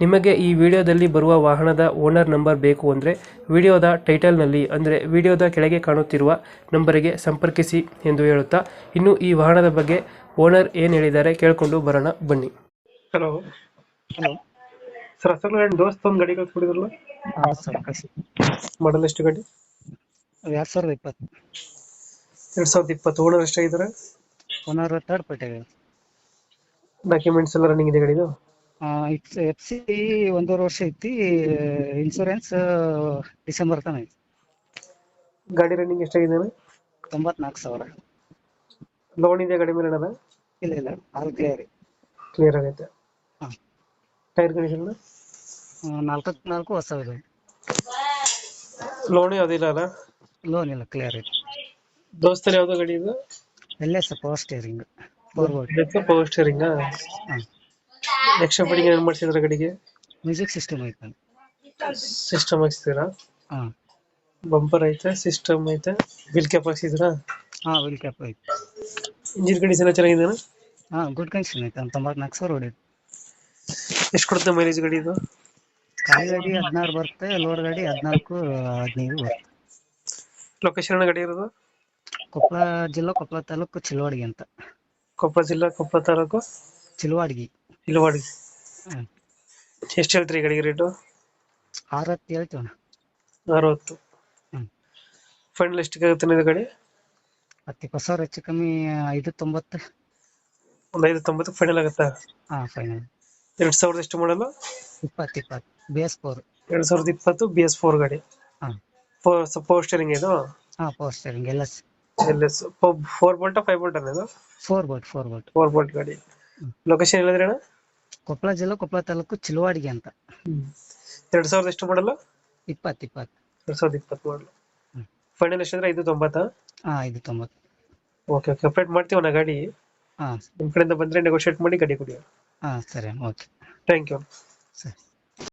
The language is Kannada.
ನಿಮಗೆ ಈ ವಿಡಿಯೋದಲ್ಲಿ ಬರುವ ವಾಹನದ ಓನರ್ ನಂಬರ್ ಬೇಕು ಅಂದರೆ ವಿಡಿಯೋದ ಟೈಟಲ್ನಲ್ಲಿ ಅಂದರೆ ವಿಡಿಯೋದ ಕೆಳಗೆ ಕಾಣುತ್ತಿರುವ ನಂಬರಿಗೆ ಸಂಪರ್ಕಿಸಿ ಎಂದು ಹೇಳುತ್ತಾ ಇನ್ನು ಈ ವಾಹನದ ಬಗ್ಗೆ ಓನರ್ ಏನು ಹೇಳಿದ್ದಾರೆ ಕೇಳಿಕೊಂಡು ಬರೋಣ ಬನ್ನಿ. ಹಲೋ. ಹಲೋ. ಸರ್ ಅಸಲು ನನ್ನ ದೋಸ್ತ ಒಂದು ಗಾಡಿ ಕಳ್ಸ್ಕೊಡಿದ್ರಲ್ಲ? ಹಾಂ ಸರ್ ಕಳಿಸಿ. ಮಾಡಲ್ ಎಷ್ಟು ಗಾಡಿ? ಎರಡ್ ಸಾವಿರದ ಇಪ್ಪತ್ತು. ಎರಡು ಸಾವಿರದ ಇಪ್ಪತ್ತು. ಓನರ್ ಎಷ್ಟಾಗಿದ್ದಾರೆ? ಓನರ್ ತರ್ಡ್ ಪಾರ್ಟಿ ಡಾಕ್ಯುಮೆಂಟ್ಸ್ ಎಲ್ಲ ರನ್ನಿಂಗ್ ಇದೆ ಗಾಡಿದು? ಎಫ್ ಸಿ ಒಂದೂವರೆ ವರ್ಷ ಐತಿ ಇನ್ಶೂರೆನ್ಸ್ ಡಿಸೆಂಬರ್ ತನಕ ಐತಿ. ಗಾಡಿ ರನ್ನಿಂಗ್ ಎಷ್ಟಾಗಿದೆ ತೊಂಬತ್ನಾಲ್ಕು ಸಾವಿರ. ಲೋನ್ ಇದೆ ಗಾಡಿ ಮೇಲೆ ಏನಾರ ಇಲ್ಲ ಇಲ್ಲ. ಆಲ್ ಕ್ಲಿಯರ್ ಕ್ಲಿಯರ್ ಆಗೈತೆ. ಹಾಂ. ಟೈರ್ ಕಂಡೀಷನ್ ನಾಲ್ಕಕ್ಕೆ ನಾಲ್ಕು ಹೊಸ ಇದೆ. ಲೋನ್ ಯಾವುದಿಲ್ಲ ಅಲ್ಲ ಲೋನ್ ಇಲ್ಲ ಕ್ಲಿಯರ್ ಐತಿ. ದೋಸ್ತರು ಯಾವ್ದೋ ಗಾಡಿ ಇದು? ಎಲ್ಲೇ sir power steering power steering ಹಾಂ. ಎಕ್ಸ್ಟ್ರಾ ಫಿಟ್ಟಿಂಗ್ ಏನು ಮಾಡ್ಸಿದ್ರ ಗಾಡಿಗೆ? ಮ್ಯೂಸಿಕ್ ಸಿಸ್ಟಮ್ ಐತೆ. ಸಿಸ್ಟಮ್ ಹಾಕ್ಸಿದ್ದೀರಾ ಹಾಂ. ಬಂಪರ್ ಐತೆ ಸಿಸ್ಟಮ್ ಐತೆ ವಿಲ್ ಕ್ಯಾಪ್ ಹಾಕ್ಸಿದ್ದೀರಾ? ಹಾಂ ವಿಲ್ ಕ್ಯಾಪ್ ಐತೆ. ಇಂಜಿನ್ ಕಂಡೀಷನ್ ಎಲ್ಲ ಚೆನ್ನಾಗಿದೆ ಹಾಂ ಗುಡ್ ಕಂಡೀಷನ್ ಐತೆ. ತೊಂಬತ್ನಾಲ್ಕು ಸಾವಿರ ಹೊಡೆದು ಎಷ್ಟು ಕೊಡುತ್ತೆ ಮೈಲೇಜ್ ಗಾಡಿ ಇದು? ಕಾಯಿ ಗಾಡಿ ಹದಿನಾರು ಬರುತ್ತೆ ಲೋಡ್ ಗಾಡಿ ಹದಿನಾಲ್ಕು ಹದಿನೈದು ಬರುತ್ತೆ. ಲೊಕೇಶನ್ ಗಾಡಿ ಇರೋದು? ಕೊಪ್ಪಳ ಜಿಲ್ಲಾ ಕೊಪ್ಪಳ ತಾಲೂಕು ಚಿಲ್ವಾಡಿಗೆ ಅಂತ. ಕೊಪ್ಪಳ ಜಿಲ್ಲಾ ಕೊಪ್ಪಳ ತಾಲೂಕು? ಚಿಲವಾಡಿಗೆ ಇಲ್ಲವಾಡಿ ಹ್ಮ್. ಎಷ್ಟು ಹೇಳ್ತೀರಿ ಈ ಗಾಡಿಗೆ ರೇಟು ಅರವತ್ತು ಹೇಳ್ತೀವಣ್ಣ. ಅರವತ್ತು. ಹ್ಮ್. ಫೈನಲ್ ಎಷ್ಟಕ್ಕೆ ಆಗುತ್ತೆ ಇದು ಗಾಡಿ ಹತ್ತು ಇಪ್ಪತ್ತು ಸಾವಿರ ಹೆಚ್ಚು ಕಮ್ಮಿ ಐದು ತೊಂಬತ್ತು ಒಂದು ಐದು ತೊಂಬತ್ತು ಫೈನಲ್ ಆಗುತ್ತಾ? ಹಾಂ ಫೈನಲ್ ಎರಡು ಸಾವಿರದ ಎಷ್ಟು ಮಾಡಲ್ಲ ಇಪ್ಪತ್ತು ಇಪ್ಪತ್ತು. ಬಿ ಎಸ್ ಫೋರ್ ಎರಡು ಸಾವಿರದ ಇಪ್ಪತ್ತು ಬಿ ಎಸ್ ಫೋರ್ ಗಾಡಿ. ಹಾಂ. ಪವರ್ ಸ್ಟೇರಿಂಗ್ ಇದು? ಹಾಂ ಪವರ್ ಸ್ಟೇರಿಂಗ್ ಎಲ್ಲ ಫೋರ್ ಬೋಲ್ಟಾ ಫೈವ್ ಬೋಲ್ಟ್ ಅನ್ನೋದು four bolt four bolt four bolt ಗಾಡಿ. ಲೊಕೇಶನ್ ಹೇಳಿದ್ರೆ ಅಣ್ಣ? ಕೊಪ್ಪಳ ಜಿಲ್ಲಾ ಕೊಪ್ಪಳ ತಾಲೂಕು ಚಿಲುವಾಡಿಗೆ ಅಂತ. ಎರಡ್ ಸಾವಿರದ ಎಷ್ಟು ಮಾಡಲ್ಲ ಇಪ್ಪತ್ತು ಇಪ್ಪತ್ತು. ಎರಡ್ ಸಾವಿರದ ಇಪ್ಪತ್ತು ಮಾಡಲು ಹ್ಮ್. ಫೈನಲ್ ಎಷ್ಟಂದ್ರೆ ಐದು ತೊಂಬತ್ತಾ? ಹಾಂ ಐದು ತೊಂಬತ್ತು. ಓಕೆ ಓಕೆ ಅಪ್ಡೇಟ್ ಮಾಡ್ತೀವಿ ನಾ ಗಾಡಿ. ಹಾ. ನಿಮ್ಮ ಕಡೆಯಿಂದ ಬಂದರೆ ನೆಗೋಷಿಯೇಟ್ ಮಾಡಿ ಗಾಡಿ ಕೊಡಿ ಹಾಂ ಸರಿ ಓಕೆ ಥ್ಯಾಂಕ್ ಯು ಸರಿ.